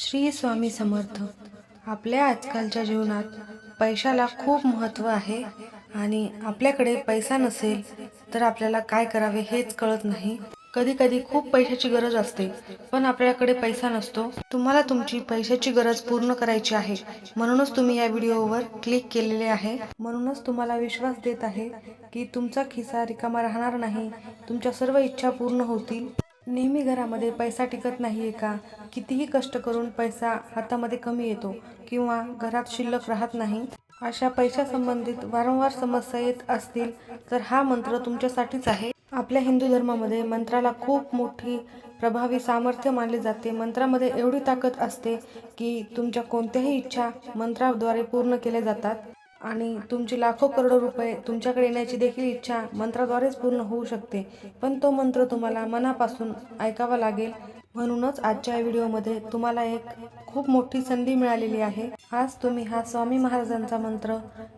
श्री स्वामी समर्थ आपल्या आजकालच्या जीवनात पैशाला खूप महत्त्व आहे आणि आपल्याकडे पैसा नसेल तर आपल्याला काय करावे हेच कळत नाही. कधी कधी खूप पैशाची गरज असते पण आपल्याकडे पैसा नसतो. तुम्हाला तुमची पैशाची गरज पूर्ण करायची आहे. म्हणूनच तुम्ही या व्हिडिओवर क्लिक केलेले आहे. म्हणूनच तुम्हाला विश्वास देत आहे की तुमचा खिसा रिकामा राहणार नाही. तुमच्या सर्व इच्छा पूर्ण होतील. नेहमी घरामध्ये पैसा टिकत नाही आहे का? कितीही कष्ट करून पैसा हातामध्ये कमी येतो किंवा घरात शिल्लक राहत नाही अशा पैशा संबंधित वारंवार समस्या येत असतील तर हा मंत्र तुमच्यासाठीच आहे. आपल्या हिंदू धर्मामध्ये मंत्राला खूप मोठी प्रभावी सामर्थ्य मानले जाते. मंत्रामध्ये एवढी ताकद असते की तुमच्या कोणत्याही इच्छा मंत्राद्वारे पूर्ण केल्या जातात. आणि तुमची लाखो करोडो रुपये तुमच्याकडे येण्याची देखील इच्छा मंत्राद्वारेच पूर्ण होऊ शकते. पण तो मंत्र तुम्हाला मनापासून ऐकावा लागेल. म्हणूनच आजच्या व्हिडिओमध्ये तुम्हाला एक खूप मोठी संधी मिळालेली आहे. आज तुम्ही हा स्वामी महाराजांचा मंत्र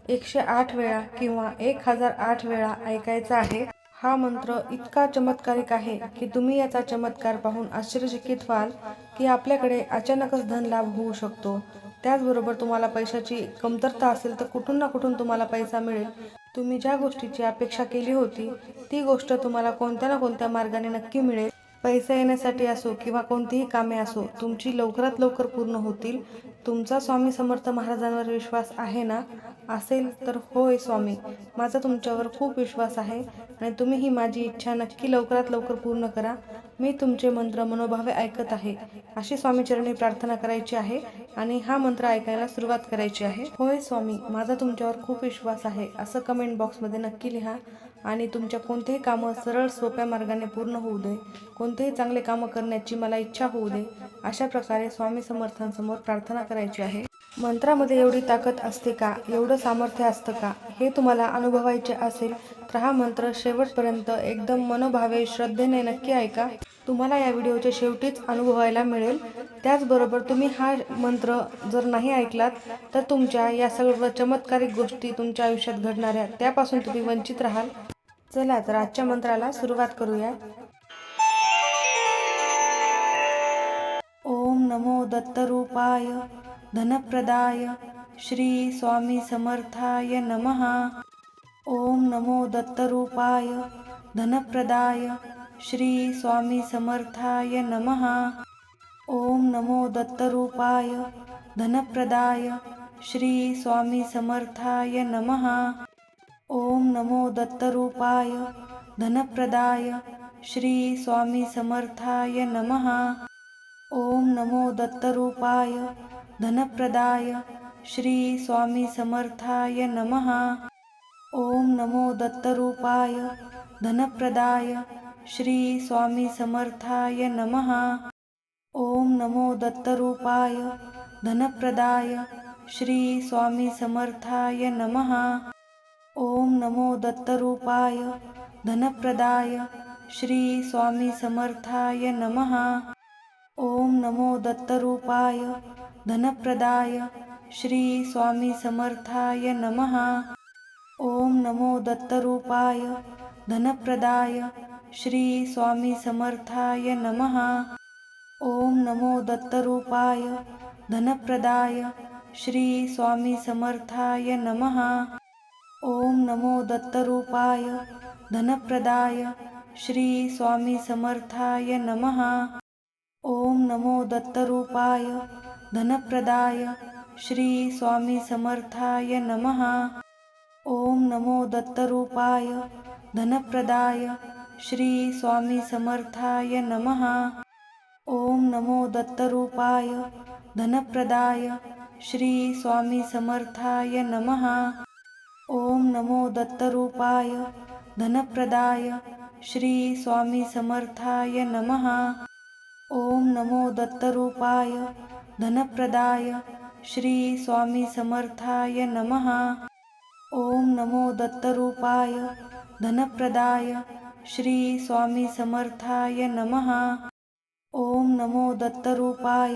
एकशे आठ वेळा किंवा एक हजार आठ वेळा ऐकायचा आहे. हा मंत्र इतका चमत्कारिक आहे की तुम्ही याचा चमत्कार पाहून आश्चर्यचकित व्हाल की आपल्याकडे अचानकच धन लाभ होऊ शकतो. त्याचबरोबर तुम्हाला पैशाची कमतरता असेल तर कुठून ना कुठून तुम्हाला पैसा मिळेल. तुम्ही ज्या गोष्टीची अपेक्षा केली होती ती गोष्ट तुम्हाला कोणत्या ना कोणत्या मार्गाने नक्की मिळेल. पैसा येण्यासाठी असो किंवा कोणतीही कामे असो तुमची लवकरात लवकर पूर्ण होतील. तुमचा स्वामी समर्थ महाराजांवर विश्वास आहे ना? असेल तर होय स्वामी. माझा तुमच्यावर खूप विश्वास आहे आणि तुम्ही ही माझी इच्छा नक्की लवकरात लवकर पूर्ण करा. मी तुमचे मंत्र मनोभावे ऐकत आहे. अशी स्वामीचरणी प्रार्थना करायची आहे आणि हा मंत्र ऐकायला सुरुवात करायची आहे. होय स्वामी माझा तुमच्यावर खूप विश्वास आहे. असं कमेंट बॉक्समध्ये नक्की लिहा. आणि तुमच्या कोणतेही कामं सरळ सोप्या मार्गाने पूर्ण होऊ दे. कोणतेही चांगले कामं करण्याची मला इच्छा होऊ दे. अशा प्रकारे स्वामी समर्थांसमोर प्रार्थना करायची आहे. मंत्रामध्ये एवढी ताकद असते का? एवढं सामर्थ्य असतं का? हे तुम्हाला अनुभवायचे असेल तर हा मंत्र शेवटपर्यंत एकदम मनोभावे श्रद्धेने नक्की ऐका. तुम्हाला या व्हिडिओच्या शेवटीच अनुभवायला मिळेल. त्याचबरोबर तुम्ही हा मंत्र जर नाही ऐकलात तर तुमच्या या सर्व चमत्कारिक गोष्टी तुमच्या आयुष्यात घडणाऱ्या त्यापासून तुम्ही वंचित राहाल. चला तर आजच्या मंत्राला सुरुवात करूया. ओम नमो दत्तरूपाय धनप्रदाय श्री स्वामी समर्थाय नमः. ओम नमो दत्तरूपाय धनप्रदाय श्री स्वामी समर्थाय नमः. ओम नमो दत्तरूपाय धनप्रदाय श्री स्वामी समर्थाय नमः. ओम नमो दत्तरूपाय धनप्रदाय श्री स्वामी समर्थाय नमः. ओम नमो दत्तरूपाय धनप्रदाय श्री स्वामी समर्थाय नमः. ओम नमो दत्तरूपाय धनप्रदाय श्री स्वामी समर्थाय नमः. ओम नमो दत्तरूपाय धनप्रदाय श्री स्वामी समर्थाय नमः. ओम नमो दत्तरूपाय धनप्रदाय श्री स्वामी समर्थाय नमः. ओम नमो दत्तरूपाय धनप्रदाय श्री स्वामी समर्थाय नमः. ओम नमो दत्तरूपाय धनप्रदाय श्री स्वामी समर्थाय नमः. ओम नमो दत्तरूपाय धनप्रदाय श्री स्वामी समर्थाय नमः. ओम नमो दत्तरूपाय धनप्रदाय श्री स्वामी समर्थाय नमः. ओम नमो दत्तरूपाय धनप्रदाय श्री स्वामी समर्थाय नमः. ओम नमो दत्तरूपाय धनप्रदाय श्री स्वामी समर्थाय नमः. ओम नमो दत्तरूपाय धनप्रदाय श्री स्वामी समर्थाय नमः. ओम नमो दत्तरूपाय धनप्रदाय श्री स्वामी समर्थाय नमः. ओम नमो दत्तरूपाय धनप्रदाय श्री स्वामी समर्थाय नमः. ओम नमो दत्तरूपाय धनप्रदाय श्री स्वामी समर्थाय नमः. ओम नमो दत्तरूपाय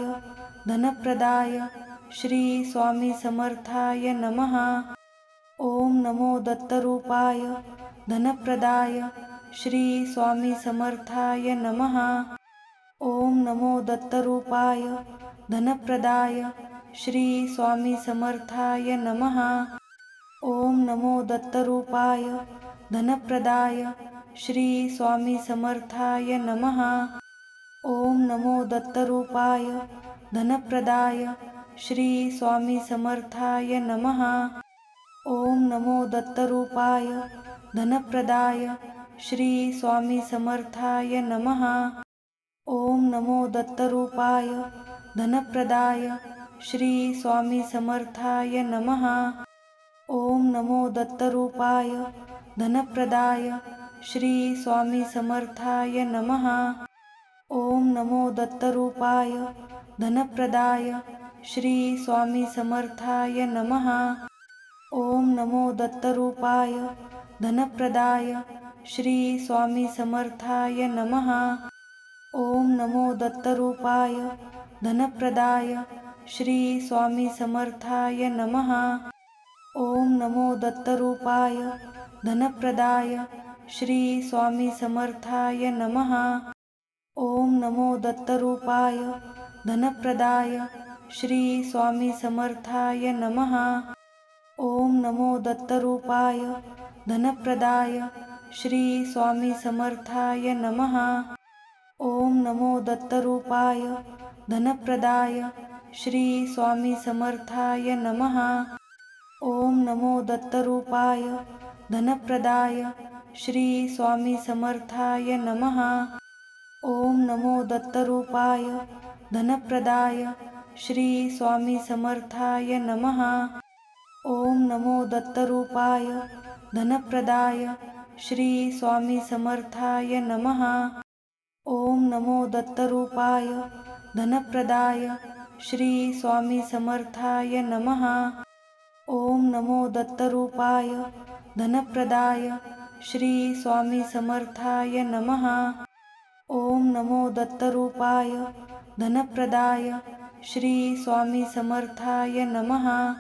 धनप्रदाय श्री स्वामी समर्थाय नमः. ओम नमो दत्तरूपाय धनप्रदाय श्री स्वामी समर्थाय नमः. ओम नमो दत्तरूपाय धनप्रदाय श्री स्वामी समर्थाय नमः. ओम नमो दत्तरूपाय धनप्रदाय श्री स्वामी समर्थाय नमः. ओम नमो दत्तरूपाय धनप्रदाय श्री स्वामी समर्थाय नमः. ओम नमो दत्तरूपाय धनप्रदाय श्री स्वामी समर्थाय नमः. ओम नमो दत्तरूपाय धनप्रदाय श्री स्वामी समर्थाय नमः. ओम नमो दत्तरूपाय धनप्रदाय श्री स्वामी समर्थाय नमः. ओम नमो दत्तरूपाय धनप्रदाय श्री स्वामी समर्थाय नमः. ओम नमो दत्तरूपाय धनप्रदाय श्री स्वामी समर्थाय नमः. ओम नमो दत्तरूपाय धनप्रदाय श्री स्वामी समर्थाय नमः. ओम नमो दत्तरूपाय धनप्रदाय श्री स्वामी समर्थाय नमः. ओम नमो दत्तरूपाय धनप्रदाय श्री स्वामी समर्थाय नमः. ओम नमो दत्तरूपाय धनप्रदाय श्री स्वामी समर्थाय नमः. ओम नमो दत्तरूपाय धनप्रदाय श्री स्वामी समर्थाय नमः. ओम नमो दत्तरूपाय धनप्रदाय श्री स्वामी समर्थाय नमः. ओम नमो दत्तरूपाय धनप्रदाय श्री स्वामी समर्थाय नमः. ओम नमो दत्तरूपाय धनप्रदाय श्री स्वामी समर्थाय नमः. ओम नमो दत्तरूपाय धनप्रदाय श्री स्वामी समर्थाय नमः. ओम नमो दत्तरूपाय धनप्रदाय श्री स्वामी समर्थाय नमः. ओम नमो दत्तरूपाय धनप्रदाय श्री स्वामी समर्थाय नमः.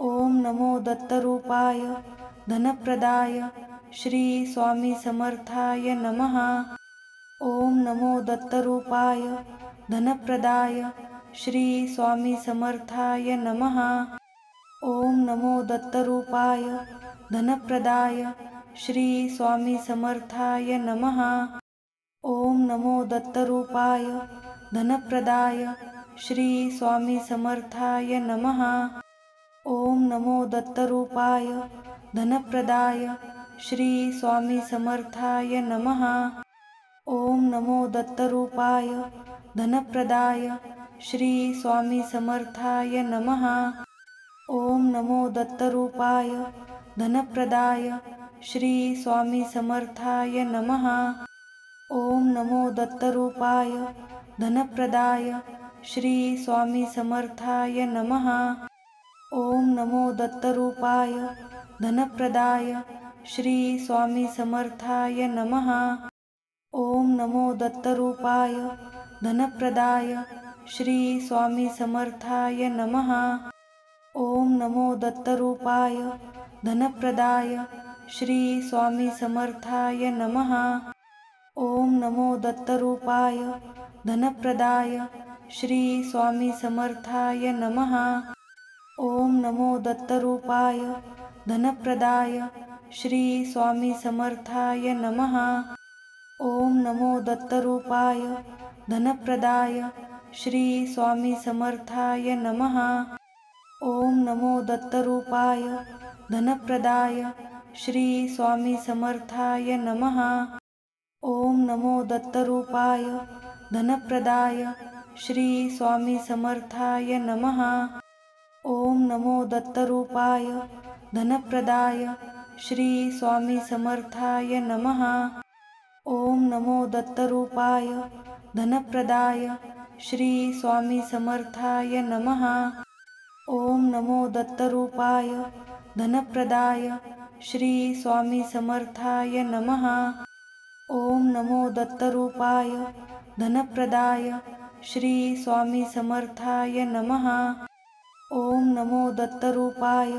ओम नमो दत्तरूपाय धनप्रदाय श्री स्वामी समर्थाय नमः. ओम नमो दत्तरूपाय धनप्रदाय श्री स्वामी समर्थाय नमः. ओम नमो दत्तरूपाय धनप्रदाय श्री स्वामी समर्थाय नमः. ओम नमो दत्तरूपाय धनप्रदाय श्री स्वामी समर्थाय नमः. ओम नमो दत्तरूपाय धनप्रदाय श्री स्वामी समर्थाय नमः. ओम नमो दत्तरूपाय धनप्रदाय श्री स्वामी समर्थाय नमः. ओम नमो दत्तरूपाय धनप्रदाय श्री स्वामी समर्थाय नमः. ओम नमो दत्तरूपाय धनप्रदाय श्री स्वामी समर्थाय नमः. ओम नमो दत्तरूपाय धनप्रदाय श्री स्वामी समर्थाय नमः. ओम नमो दत्तरूपाय धनप्रदाय श्री स्वामी समर्थाय नमः. ओम नमो दत्तरूपाय धनप्रदाय श्री स्वामी समर्थाय नमः. ओम नमो दत्तरूपाय धनप्रदाय श्री स्वामी समर्थाय नमः. ओम नमो दत्तरूपाय धनप्रदाय श्री स्वामी समर्थाय नमः. ओम नमो दत्तरूपाय धनप्रदाय श्री स्वामी समर्थाय नमः. ओम नमो दत्तरूपाय धनप्रदाय श्री स्वामी समर्थाय नमः. ओम नमो दत्तरूपाय धनप्रदाय श्री स्वामी समर्थाय नमः. ओम नमो दत्तरूपाय धनप्रदाय श्री स्वामी समर्थाय नमः. ओम नमो दत्तरूपाय धनप्रदाय श्री स्वामी समर्थाय नमः. ओम नमो दत्तरूपाय धनप्रदाय श्री स्वामी समर्थाय नमः. ओम नमो दत्तरूपाय धनप्रदाय श्री स्वामी समर्थाय नमः. ओम नमो दत्तरूपाय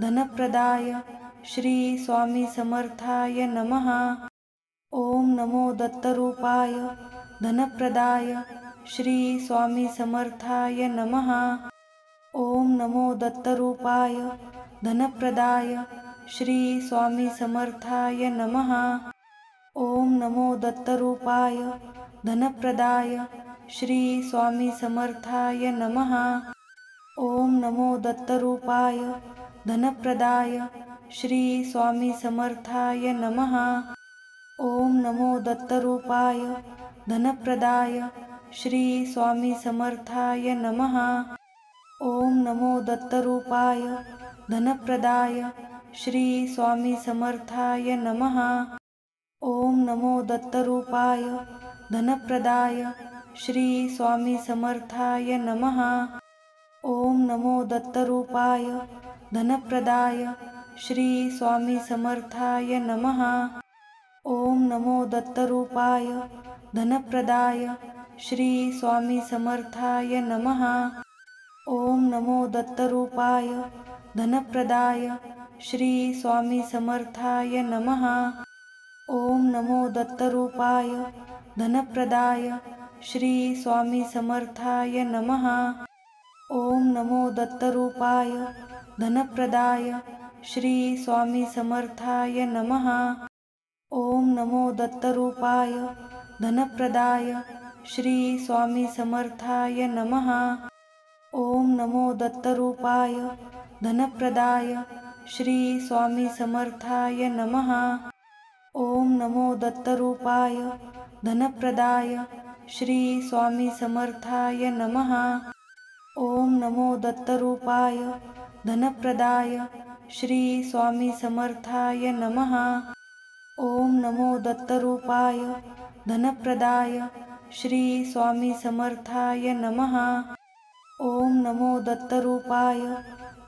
धनप्रदाय श्री स्वामी समर्थाय नमः. ओम नमो दत्तरूपाय धनप्रदाय श्री स्वामी समर्थाय नमः. ओम नमो दत्तरूपाय धनप्रदाय श्री स्वामी समर्थाय नमः. ओम नमो दत्तरूपाय धनप्रदाय श्री स्वामी समर्थाय नमः. ओम नमो दत्तरूपाय धनप्रदाय श्री स्वामी समर्थाय नमः. ओम नमो दत्तरूपाय धनप्रदाय श्री स्वामी समर्थाय नमः. ओम नमो दत्तरूपाय धनप्रदाय श्री स्वामी समर्थाय नमः. ओम नमो दत्तरूपाय धनप्रदाय श्री स्वामी समर्थाय नमः. ओम नमो दत्तरूपाय धनप्रदाय श्री स्वामी समर्थाय नमः. ओम नमो दत्तरूपाय धनप्रदाय श्री स्वामी समर्थाय नमः. ओम नमो दत्तरूपाय धनप्रदाय श्री स्वामी समर्थाय नमः. ओम नमो दत्तरूपाय धनप्रदाय श्री स्वामी समर्थाय नमः. ओम नमो दत्तरूपाय धनप्रदाय श्री स्वामी समर्थाय नमः. ओम नमो दत्तरूपाय धनप्रदाय श्री स्वामी समर्थाय नमः. ओम नमो दत्तरूपाय धनप्रदाय श्री स्वामी समर्थाय नमः. ओम नमो दत्तरूपाय धनप्रदाय श्री स्वामी समर्थाय नमः. ओम नमो दत्तरूपाय धनप्रदाय श्री स्वामी समर्थाय नमः. ओम नमो दत्तरूपाय धनप्रदाय श्री स्वामी समर्थाय नमः. ओम नमो दत्तरूपाय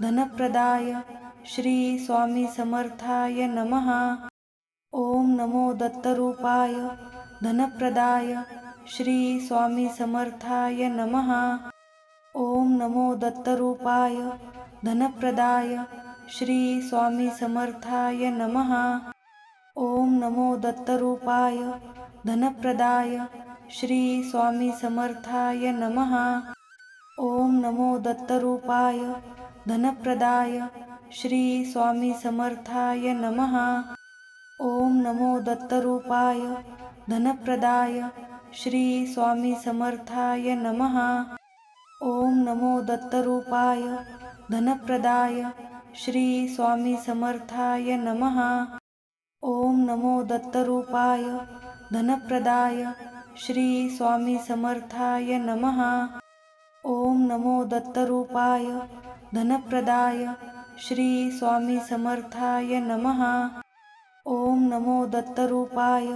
धनप्रदाय श्री स्वामी समर्थाय नमः. ओम नमो दत्तरूपाय धनप्रदाय श्री स्वामी समर्थाय नमः. ओम नमो दत्तरूपाय धनप्रदाय श्री स्वामी समर्थाय नमः. ओम नमो दत्तरूपाय धनप्रदाय श्री स्वामी समर्थाय नमः. ओम नमो दत्तरूपाय धनप्रदाय श्री स्वामी समर्थाय नमः. ओम नमो दत्तरूपाय धनप्रदाय श्री स्वामी समर्थाय नमः. ओम नमो दत्तरूपाय धनप्रदाय श्री स्वामी समर्थाय नमः. ओम नमो दत्तरूपाय धनप्रदाय श्री स्वामी समर्थाय नमः. ओम नमो दत्तरूपाय धनप्रदाय श्री स्वामी समर्थाय नमः. ओम नमो दत्तरूपाय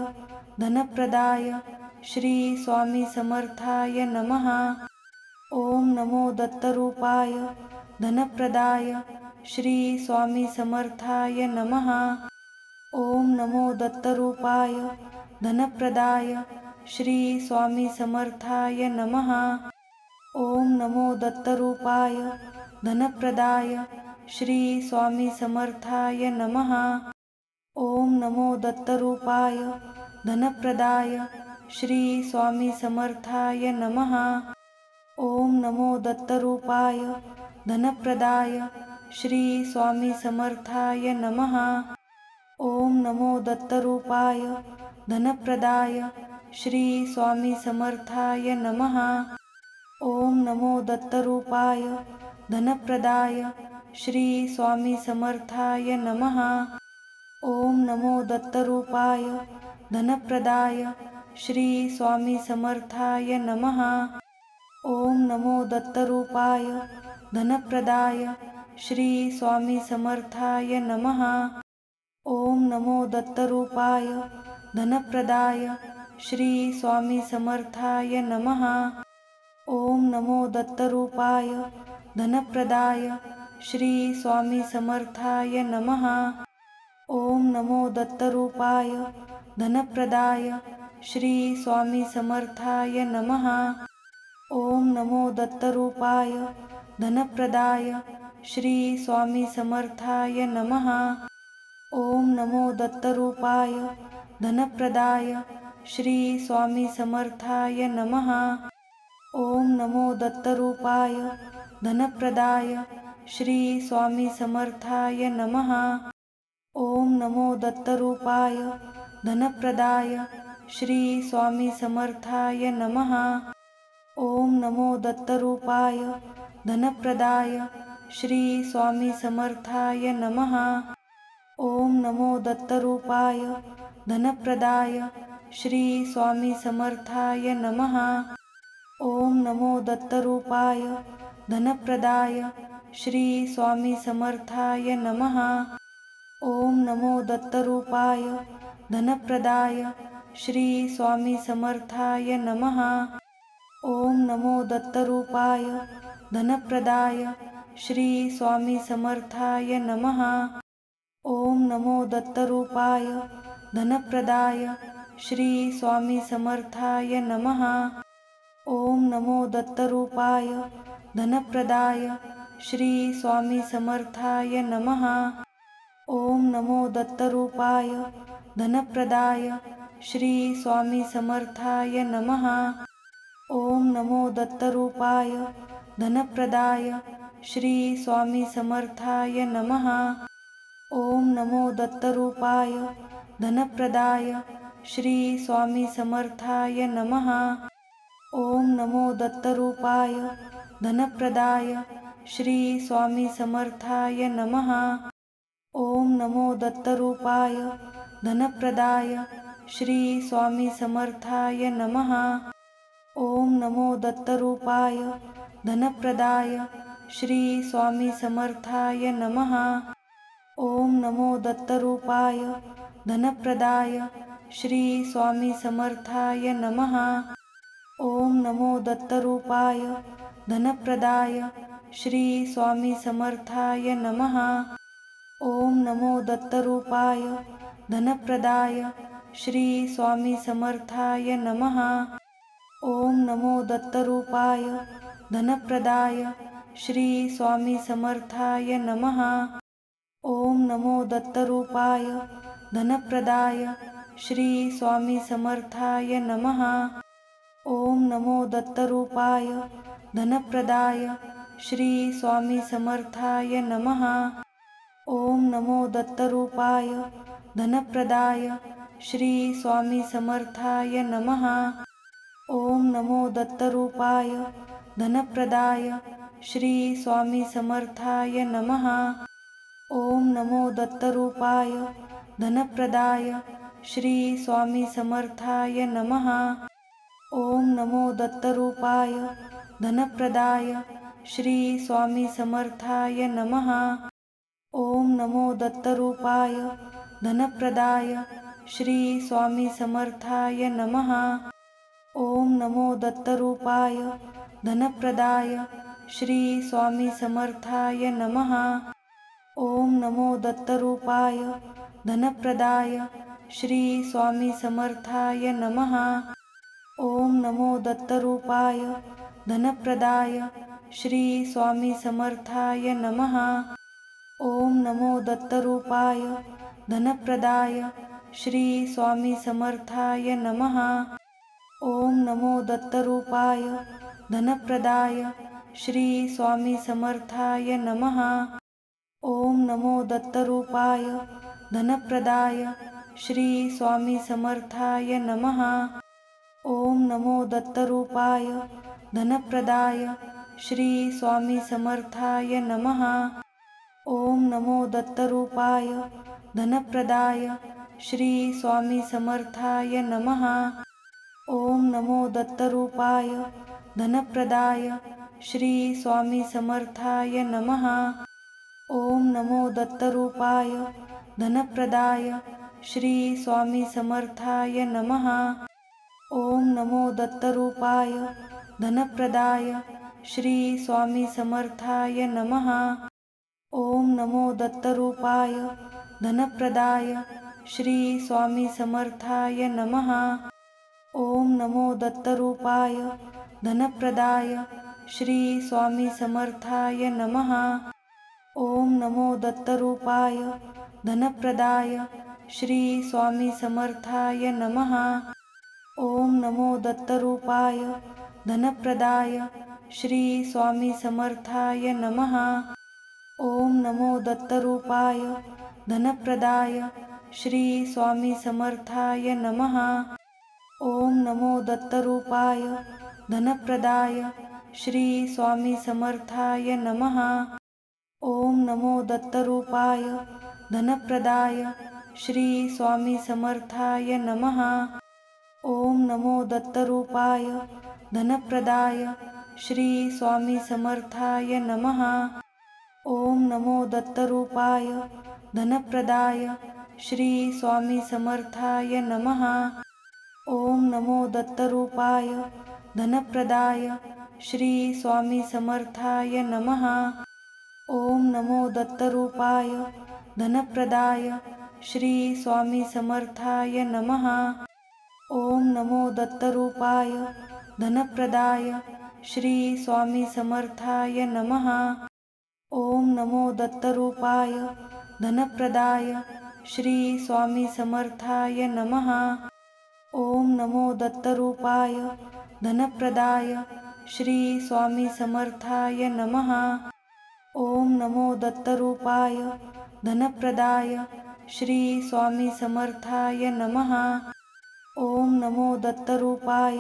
धनप्रदाय श्री स्वामी समर्थाय नमः. ओम नमो दत्तरूपाय धनप्रदाय श्री स्वामी समर्थाय नमः. ओम नमो दत्तरूपाय धनप्रदाय श्री स्वामी समर्थाय नमः. ओम नमो दत्तरूपाय धनप्रदाय श्री स्वामी समर्थाय नमः. ओम नमो दत्तरूपाय धनप्रदाय श्री स्वामी समर्थाय नमः. ओम नमो दत्तरूपाय धनप्रदाय श्री स्वामी समर्थाय नमः. ओम नमो दत्तरूपाय धनप्रदाय श्री स्वामी समर्थाय नमः. ओम नमो दत्तरूपाय धनप्रदाय श्री स्वामी समर्थाय नमः. ओम नमो दत्तरूपाय धनप्रदाय श्री स्वामी समर्थाय नमः. ओम नमो दत्तरूपाय धनप्रदाय श्री स्वामी समर्थाय नमः. ओम नमो दत्तरूपाय धनप्रदाय श्री स्वामी समर्थाय नमः. ओम नमो दत्तरूपाय धनप्रदाय श्री स्वामी समर्थाय नमः. ओम नमो दत्तरूपाय धनप्रदाय श्री स्वामी समर्थाय नमः. ओम नमो दत्तरूपाय धनप्रदाय श्री स्वामी समर्थाय नमः. ओम नमो दत्तरूपाय धनप्रदाय श्री स्वामी समर्थाय नमः. ओम नमो दत्तरूपाय धनप्रदाय श्री स्वामी समर्थाय नमः. ओम नमो दत्तरूपाय धनप्रदाय श्री स्वामी समर्थाय नमः. ओम नमो दत्तरूपाय धनप्रदाय श्री स्वामी समर्थाय नमः. ओम नमो दत्तरूपाय धनप्रदाय श्री स्वामी समर्थाय नमः. ओम नमो दत्तरूपाय धनप्रदाय श्री स्वामी समर्थाय नमः. ओम नमो दत्तरूपाय धनप्रदाय श्री स्वामी समर्थाय नमः. ओम नमो दत्तरूपाय धनप्रदाय श्री स्वामी समर्थाय नमः. ओम नमो दत्तरूपाय धनप्रदाय श्री स्वामी समर्थाय नमः. ओम नमो दत्तरूपाय धनप्रदाय श्री स्वामी समर्थाय नमः. ओम नमो दत्तरूपाय धनप्रदाय श्री स्वामी समर्थाय नमः. ओम नमो दत्तरूपाय धनप्रदाय श्री स्वामी समर्थाय नमः. ओम नमो दत्तरूपाय धनप्रदाय श्री स्वामी समर्थाय नमः. ओम नमो दत्तरूपाय धनप्रदाय श्री स्वामी समर्थाय नमः. ओम नमो दत्तरूपाय धनप्रदाय श्री स्वामी समर्थाय नमः. ओम नमो दत्तरूपाय धनप्रदाय श्री स्वामी समर्थाय नमः. ओम नमो दत्तरूपाय धनप्रदाय श्री स्वामी समर्थाय नमः. ओम नमो दत्तरूपाय धनप्रदाय श्री स्वामी समर्थाय नमः. ओम नमो दत्तरूपाय धनप्रदाय श्री स्वामी समर्थाय नमः. ओम नमो दत्तरूपाय धनप्रदाय श्री स्वामी समर्थाय नमः. ओम नमो दत्तरूपाय धनप्रदाय श्री स्वामी समर्थाय नमः. ओम नमो दत्तरूपाय धनप्रदाय श्री स्वामी समर्थाय नमः. ओम नमो दत्तरूपाय धनप्रदाय श्री स्वामी समर्थाय नमः. ओम नमो दत्तरूपाय धनप्रदाय श्री स्वामी समर्थाय नमः. ओम नमो दत्तरूपाय धनप्रदाय श्री स्वामी समर्थाय नमः. ओम नमो दत्तरूपाय धनप्रदाय श्री स्वामी समर्थाय नमः. ओम नमो दत्तरूपाय धनप्रदाय श्री स्वामी समर्थाय नमः. ओम नमो दत्तरूपाय धनप्रदाय श्री स्वामी समर्थाय नमः. ओम नमो दत्तरूपाय धनप्रदाय श्री स्वामी समर्थाय नमः. ओम नमो दत्तरूपाय धनप्रदाय श्री स्वामी समर्थाय नमः. ओम नमो दत्तरूपाय धनप्रदाय श्री स्वामी समर्थाय नमः. ओम नमो दत्तरूपाय धनप्रदाय श्री स्वामी समर्थाय नमः. ओम नमो दत्तरूपाय धनप्रदाय श्री स्वामी समर्थाय नमः. ओम नमो दत्तरूपाय धनप्रदाय श्री स्वामी समर्थाय नमः. ओम नमो दत्तरूपाय धनप्रदाय श्री स्वामी समर्थाय नमः. ओम नमो दत्तरूपाय धनप्रदाय श्री स्वामी समर्थाय नमः. ओम नमो दत्तरूपाय धनप्रदाय श्री स्वामी समर्थाय नमः. ओम नमो दत्तरूपाय धनप्रदाय श्री स्वामी समर्थाय नमः. ओम नमो दत्तरूपाय धनप्रदाय श्री स्वामी समर्थाय नमः. ओम नमो दत्तरूपाय धनप्रदाय श्री स्वामी समर्थाय नमः. ओम नमो दत्तरूपाय धनप्रदाय श्री स्वामी समर्थाय नमः. ओम नमो दत्तरूपाय धनप्रदाय श्री स्वामी समर्थाय नमः. ओम नमो दत्तरूपाय धनप्रदाय श्री स्वामी समर्थाय नमः. ओम नमो दत्तरूपाय धनप्रदाय श्री स्वामी समर्थाय नमः. ओम नमो दत्तरूपाय धनप्रदाय श्री स्वामी समर्थाय नमः. ओम नमो दत्तरूपाय धनप्रदाय श्री स्वामी समर्थाय नमः. ओम नमो दत्तरूपाय धनप्रदाय श्री स्वामी समर्थाय नमः. ओम नमो दत्तरूपाय धनप्रदाय श्री स्वामी समर्थाय नमः. ओम नमो दत्तरूपाय धनप्रदाय श्री स्वामी समर्थाय नमः. ओम नमो दत्तरूपाय धनप्रदाय श्री स्वामी समर्थाय नमः. ओम नमो दत्तरूपाय धनप्रदाय श्री स्वामी समर्थाय नमः. ओम नमो दत्तरूपाय धनप्रदाय श्री स्वामी समर्थाय नमः. ओम नमो दत्तरूपाय धनप्रदाय श्री स्वामी समर्थाय नमः. ओम नमो दत्तरूपाय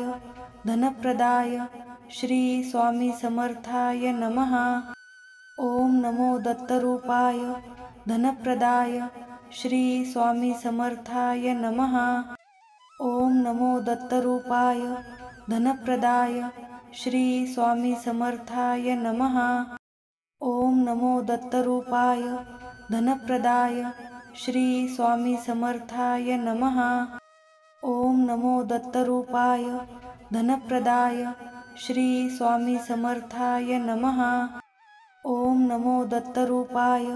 धनप्रदाय श्री स्वामी समर्थाय नमः. ओम नमो दत्तरूपाय धनप्रदाय श्री स्वामी समर्थाय नमः. ओम नमो दत्तरूपाय धनप्रदाय श्री स्वामी समर्थाय नमः. ओम नमो दत्तरूपाय धनप्रदाय श्री स्वामी समर्थाय नमः. ओम नमो दत्तरूपाय धनप्रदाय श्री स्वामी समर्थाय नमः. ओम नमो दत्तरूपाय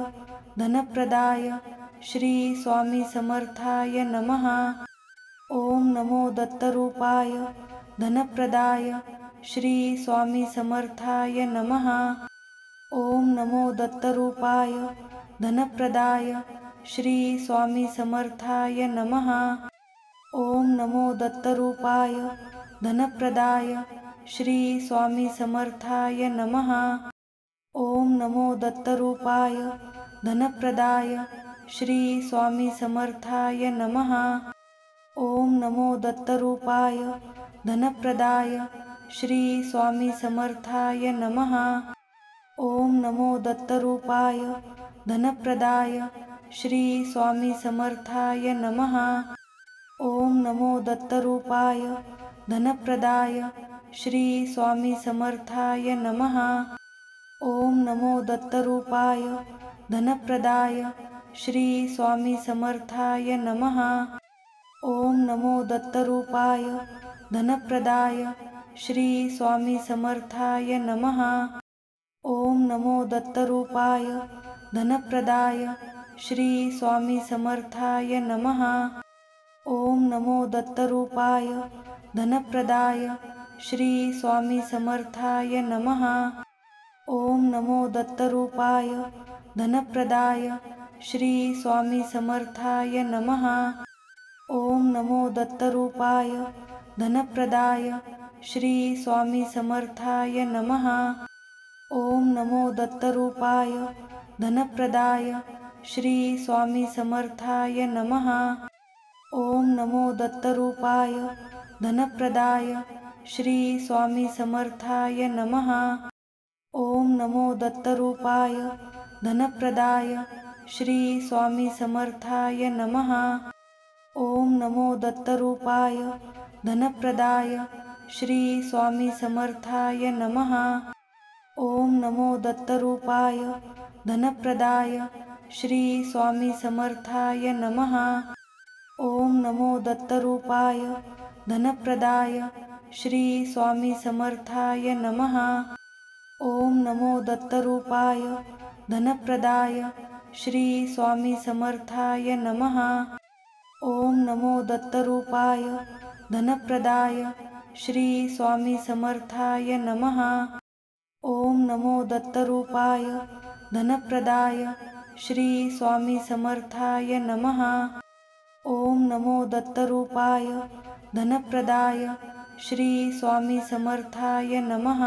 धनप्रदाय श्री स्वामी समर्थाय नमः. ओम नमो दत्तरूपाय धनप्रदाय श्री स्वामी समर्थाय नमः. ओम नमो दत्तरूपाय धनप्रदाय श्री स्वामी समर्थाय नमः. ओम नमो दत्तरूपाय धनप्रदाय श्री स्वामी समर्थाय नमः. ओम नमो दत्तरूपाय धनप्रदाय श्री स्वामी समर्थाय नमः. ओम नमो दत्तरूपाय धनप्रदाय श्री स्वामी समर्थाय नमः. ओम नमो दत्तरूपाय धनप्रदाय श्री स्वामी समर्थाय नमः. ओम नमो दत्तरूपाय धनप्रदाय श्री स्वामी समर्थाय नमः. ओम नमो दत्तरूपाय धनप्रदाय श्री स्वामी समर्थाय नमः. ओम नमो दत्तरूपाय धनप्रदाय श्री स्वामी समर्थाय नमः. ओम नमो दत्तरूपाय धनप्रदाय श्री स्वामी समर्थाय नमः. ओम नमो दत्तरूपाय धनप्रदाय श्री स्वामी समर्थाय नमः. ओम नमो दत्तरूपाय धनप्रदाय श्री स्वामी समर्थाय नमः. ओम नमो दत्तरूपाय धनप्रदाय श्री स्वामी समर्थाय नमः. ओम नमो दत्तरूपाय धनप्रदाय श्री स्वामी समर्थाय नमः. ओम नमो दत्तरूपाय धनप्रदाय श्री स्वामी समर्थाय नमः. ओम नमो दत्तरूपाय धनप्रदाय श्री स्वामी समर्थाय नमः. ओम नमो दत्तरूपाय धनप्रदाय श्री स्वामी समर्थाय नमः. ओम नमो दत्तरूपाय धनप्रदाय श्री स्वामी समर्थाय नमः। ओम नमो दत्तरूपाय धनप्रदाय श्री स्वामी समर्थाय नमः। ओम नमो दत्तरूपाय धनप्रदाय श्री स्वामी समर्थाय नमः। ओम नमो दत्तरूपाय धनप्रदाय श्री स्वामी समर्थाय नमः। ओम नमो दत्तरूपाय धनप्रदाय श्री स्वामी समर्थाय नमः। ओम नमो दत्तरूपाय धनप्रदाय श्री स्वामी समर्थाय नमः।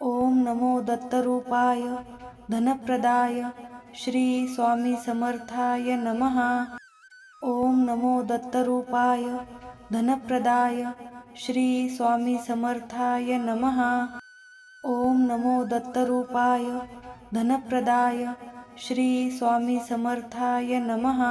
ओम नमो दत्तरूपाय धनप्रदाय श्री स्वामी समर्थाय नमः। ओम नमो दत्तरूपाय धनप्रदाय श्री स्वामी समर्थाय नमः। ओम नमो दत्तरूपाय धनप्रदाय श्री स्वामी समर्थाय नमः.